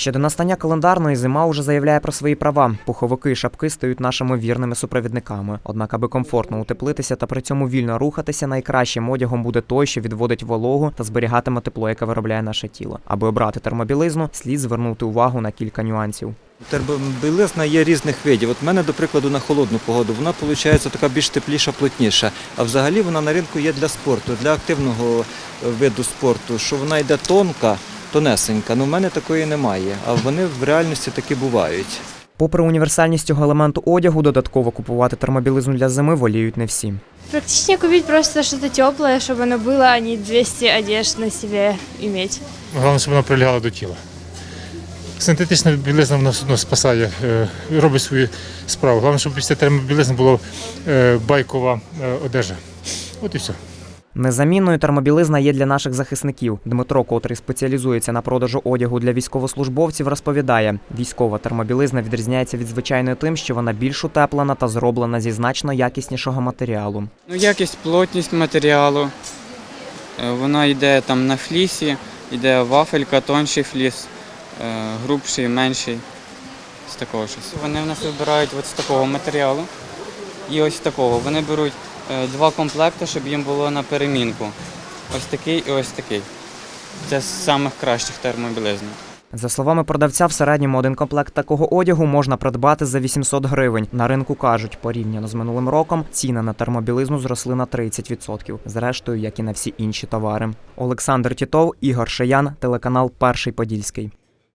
Ще до настання календарної зима уже заявляє про свої права. Пуховики і шапки стають нашими вірними супровідниками. Однак, аби комфортно утеплитися та при цьому вільно рухатися, найкращим одягом буде той, що відводить вологу та зберігатиме тепло, яке виробляє наше тіло. Аби обрати термобілизну, слід звернути увагу на кілька нюансів. Термобілизна є різних видів. От в мене, до прикладу, на холодну погоду, вона виходить така більш тепліша, плотніша. А взагалі вона на ринку є для спорту, для активного е, виду спорту, що вона йде тонка, тонесенька. Ну в мене такої немає. А вони в реальності такі бувають. Попри універсальність цього елементу одягу, додатково купувати термобілизну для зими воліють не всі. Практичнее купить просто что-то теплое, чтобы оно было, а не 200 одежд на себе иметь. Головне, щоб вона прилягала до тіла. Синтетична білизна вона все одно спасає, е, робить свою справу. Головне, щоб після термобілизни була е, байкова е, одежа. От і все. Незамінною термобілизна є для наших захисників. Дмитро, котрий спеціалізується на продажу одягу для військовослужбовців, розповідає: військова термобілизна відрізняється від звичайної тим, що вона більш утеплена та зроблена зі значно якіснішого матеріалу. Ну, якість, плотність матеріалу. Е, Вона йде там на флісі, йде вафелька, тонший фліс, е, грубший, менший. З такого щось. Вони в нас вибирають от з такого матеріалу і ось такого. Вони беруть два комплекти, щоб їм було на перемінку. Ось такий і ось такий. Це з самих кращих термобілизн. За словами продавця, в середньому один комплект такого одягу можна придбати за 800 гривень. На ринку кажуть, порівняно з минулим роком ціни на термобілизну зросли на 30%. Зрештою, як і на всі інші товари. Олександр Тітов, Ігор Шиян, телеканал Перший Подільський.